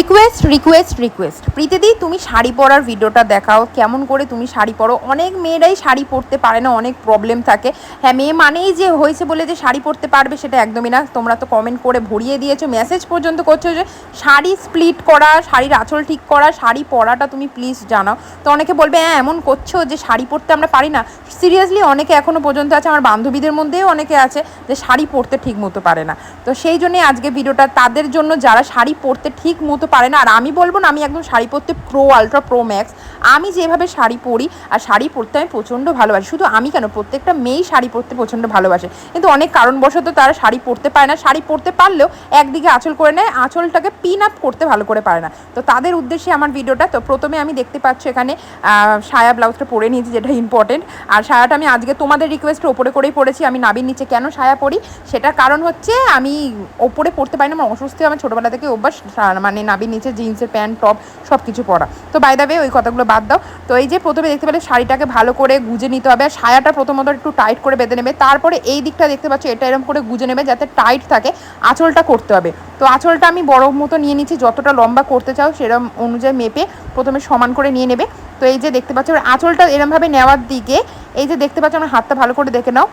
Request request request প্রীতিদি, তুমি শাড়ি পরার ভিডিওটা দেখাও। কেমন করে তুমি শাড়ি পরো? অনেক মেয়েরাই শাড়ি পরতে পারে না, অনেক প্রবলেম থাকে। হ্যাঁ মেয়ে মানেই যে হয়েছে বলে যে শাড়ি পরতে পারবে সেটা একদমই না। তোমরা তো কমেন্ট করে ভরিয়ে দিয়েছ মেসেজ পর্যন্ত করছ যে শাড়ি স্প্লিট করা, শাড়ির আঁচল ঠিক করা, শাড়ি পরাটা তুমি প্লিজ জানাও। তো অনেকে বলবে হ্যাঁ এমন করছ যে শাড়ি পরতে আমরা পারি না? সিরিয়াসলি অনেকে এখনও পর্যন্ত আছে, আমার বান্ধবীদের মধ্যেও অনেকে আছে যে শাড়ি পরতে ঠিক মতো পারে না। তো সেই জন্যে আজকে ভিডিওটা তাদের জন্য যারা শাড়ি পরতে ঠিক মতো পারে না। আর আমি বলব না, আমি একদম শাড়ি পরতে প্রো আলট্রা প্রো ম্যাক্স আমি যেভাবে শাড়ি পরি, আর শাড়ি পরতে আমি প্রচণ্ড ভালোবাসি। শুধু আমি কেন, প্রত্যেকটা মেয়েই শাড়ি পরতে প্রচণ্ড ভালোবাসে। কিন্তু অনেক কারণবশত তারা শাড়ি পরতে পারে না। শাড়ি পরতে পারলেও একদিকে আঁচল করে নেয়, আঁচলটাকে পিন আপ করতে ভালো করে পারে না। তো তাদের উদ্দেশ্যে আমার ভিডিওটা, তো প্রথমে আমি দেখতে পাচ্ছি এখানে সায়া ব্লাউজটা পরে নিয়েছি, যেটা ইম্পর্টেন্ট আর সায়াটা আমি আজকে তোমাদের রিকোয়েস্টের ওপরে করেই পড়েছি আমি নাবির নিচে কেন সায়া পরি? সেটার কারণ হচ্ছে, আমি ওপরে পড়তে পারি না, আমার অসুস্থ আমার ছোটোবেলা থেকে অভ্যাস মানে নাবির নিচে, জিন্সের প্যান্ট, টপ সব কিছু পরা। তো বাই দাবে ওই কথাগুলো বাদ দাও। তো এই যে প্রথমে দেখতে পেলে শাড়িটাকে ভালো করে গুজে নিতে হবে, আর সায়াটা প্রথমত একটু টাইট করে বেঁধে নেবে। তারপরে এই দিকটা দেখতে পাচ্ছ, এটা এরকম করে গুজে নেবে যাতে টাইট থাকে, আঁচলটা করতে হবে। তো আঁচলটা আমি বড় মতো নিয়ে নিচ্ছি, যতটা লম্বা করতে চাও সেরকম অনুযায়ী মেপে প্রথমে সমান করে নিয়ে নেবে। তো এই যে দেখতে পাচ্ছ আঁচলটা এরমভাবে নেওয়ার দিকে, এই যে দেখতে পাচ্ছ, আমার হাতটা ভালো করে দেখে নাও।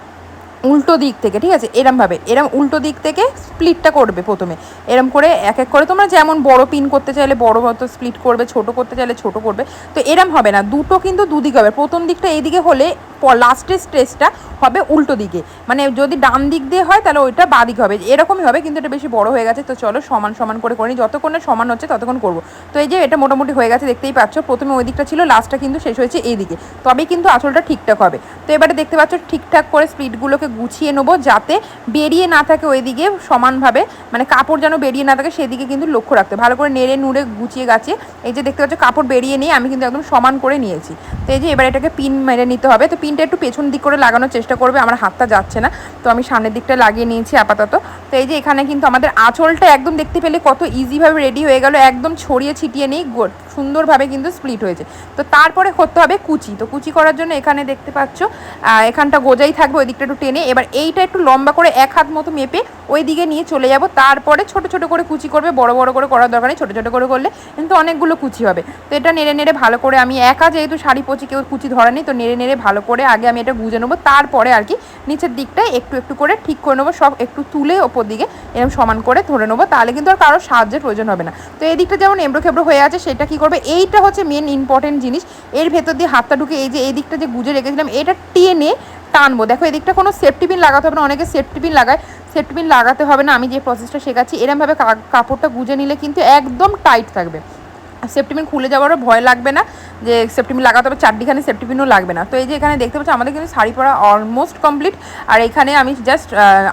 উল্টো দিক থেকে, ঠিক আছে? এরমভাবে এরম উল্টো দিক থেকে স্প্লিটটা করবে প্রথমে। এরম করে এক এক করে তোমরা যেমন বড় পিন করতে চাইলে বড় মতো স্প্লিট করবে, ছোট করতে চাইলে ছোট করবে। তো এরম হবে না, দুটো কিন্তু দুদিকে হবে। প্রথম দিকটা এইদিকে হলে লাস্টের স্ট্রেসটা হবে উল্টো দিকে। মানে যদি ডান দিক দিয়ে হয়, তাহলে ওইটা বাঁ দিকে হবে। এরকমই হবে, কিন্তু এটা বেশি বড় হয়ে গেছে। তো চলো সমান সমান করে করি। যতক্ষণ না সমান হচ্ছে, ততক্ষণ করব। তো এই যে এটা মোটামুটি হয়ে গেছে, দেখতেই পাচ্ছ। প্রথমে ওই দিকটা ছিল লাস্টটা কিন্তু শেষ হয়েছে এই দিকে। তবেই কিন্তু আঁচলটা ঠিকঠাক হবে। তো এবারে দেখতে পাচ্ছ, ঠিকঠাক করে স্প্লিটগুলোকে গুছিয়ে নেব যাতে বেরিয়ে না থাকে ওইদিকে সমানভাবে। মানে কাপড় যেন বেরিয়ে না থাকে, সেদিকে কিন্তু লক্ষ্য রাখতে ভালো করে নেড়ে নুড়ে গুছিয়ে গাছিয়ে, এই যে দেখতে পাচ্ছ, কাপড় বেরিয়ে নিয়ে আমি কিন্তু একদম সমান করে নিয়েছি। তো এই যে এবার এটাকে পিন মেরে নিতে হবে। তো পিনটা একটু পেছন দিক করে লাগানোর চেষ্টা করবে, আমার হাতটা যাচ্ছে না। তো আমি সামনের দিকটা লাগিয়ে নিয়েছি আপাতত। তো এই যে এখানে কিন্তু আমাদের আঁচলটা একদম দেখতে পেলে কত ইজিভাবে রেডি হয়ে গেল, একদম ছড়িয়ে ছিটিয়ে নেই সুন্দরভাবে কিন্তু স্প্লিট হয়েছে। তো তারপরে করতে হবে কুচি। তো কুচি করার জন্য এখানে দেখতে পাচ্ছ এখানটা গোজাই থাকবে ওই দিকটা একটু টেনে। এবার এইটা একটু লম্বা করে এক হাত মতো মেপে ওই দিকে নিয়ে চলে যাব। তারপরে ছোট ছোট করে কুচি করবে, বড় বড় করে করার দরকার নেই। ছোটো ছোটো করে করলে কিন্তু অনেকগুলো কুচি হবে। তো এটা নেড়ে নেড়ে ভালো করে আমি একা যেহেতু শাড়ি পচি কেউ কুচি ধরে নেই, তো নেড়ে নেড়ে ভালো করে আগে আমি এটা গুজে নেব। তারপরে আর কি নিচের দিকটায় একটু একটু করে ঠিক করে নেব। সব একটু তুলে ওপর দিকে এরকম সমান করে ধরে নেব। তাহলে কিন্তু আর কারোর সাহায্যের প্রয়োজন হবে না। তো এই দিকটা যেমন এমব্রো খেবড়ো হয়ে আছে, সেটা কি করবে। এইটা হচ্ছে মেন ইম্পর্টেন্ট জিনিস। এর ভেতর দিয়ে হাতটা ঢুকে এই যে এই দিকটা যে গুজে রেখেছিলাম, এটা টেনে টানবো। দেখো এদিকটা কোনো সেফটি পিন লাগাতে হবে না, অনেকে সেফটি পিন লাগায়। সেফটি পিন লাগাতে হবে না, আমি যে প্রসেসটা শেখাচ্ছি, এরমভাবে কাপড়টা গুজে নিলে কিন্তু একদম টাইট থাকবে। সেফটিপিন খুলে যাওয়ারও ভয় লাগবে না, যে সেফটিপিন লাগাতে হবে চারটিখানে সেফটিপিনও লাগবে না। তো এই যে এখানে দেখতে পাচ্ছি, আমাদের কিন্তু শাড়ি পরা অলমোস্ট কমপ্লিট আর এখানে আমি জাস্ট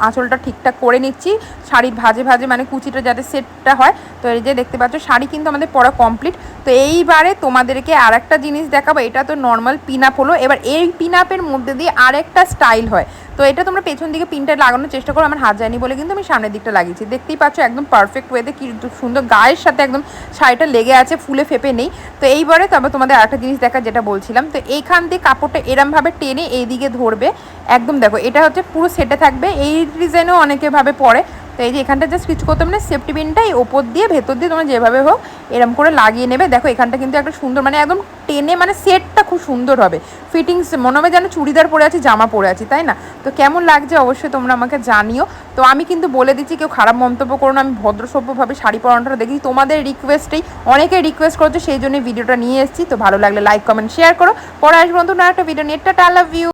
আঁচলটা ঠিকঠাক করে নিচ্ছি। শাড়ির ভাজে ভাজে মানে কুচিটা যাতে সেটটা হয়। তো এই যে দেখতে পাচ্ছ, শাড়ি কিন্তু আমাদের পরা কমপ্লিট তো এইবারে তোমাদেরকে আর একটা জিনিস দেখাবো, এটা তো নর্মাল পিন আপ হলো। এবার এই পিন আপের মধ্যে দিয়ে আরেকটা স্টাইল হয়। তো এটা তোমরা পেছন দিকে পিনটা লাগানোর চেষ্টা করো, আমার হাত যায়নি বলে কিন্তু আমি সামনের দিকটা লাগিয়েছি। দেখতেই পাচ্ছ একদম পারফেক্ট ওয়েতে কি সুন্দর গায়ের সাথে একদম শাড়িটা লেগে আছে, ফুলে ফেপে নেই। তো এইবারে তবে তোমাদের আরেকটা জিনিস দেখা যেটা বলছিলাম, তো এইখান দিয়ে কাপড়টা এরমভাবে টেনে এইদিকে ধরবে। একদম দেখো, এটা হচ্ছে পুরো সেটে থাকবে। এই ডিজাইনও অনেকে ভাবে পরে। তো এই যে এখানটা জাস্ট কিছু করতে হবে না সেফটি পিনটা এই ওপর দিয়ে, ভেতর দিয়ে তোমরা যেভাবে হোক এরম করে লাগিয়ে নেবে। দেখো, এখানটা কিন্তু একটা সুন্দর মানে একদম টেনে মানে সেটটা খুব সুন্দর হবে। ফিটিংস মনে হবে যেন চুড়িদার পরে আছি, জামা পরে আছি, তাই না? তো কেমন লাগছে অবশ্যই তোমরা আমাকে জানিও। তো আমি কিন্তু বলে দিচ্ছি, কেউ খারাপ মন্তব্য করো না, আমি ভদ্রসভ্যভাবে শাড়ি পরানোটা দেখি তোমাদের রিকোয়েস্টেই অনেকে রিকোয়েস্ট করছে, সেই জন্য ভিডিওটা নিয়ে এসেছি। তো ভালো লাগলে লাইক কমেন্ট শেয়ার করো। পরে আসব নতুন একটা ভিডিও নেটটা লাভ ইউ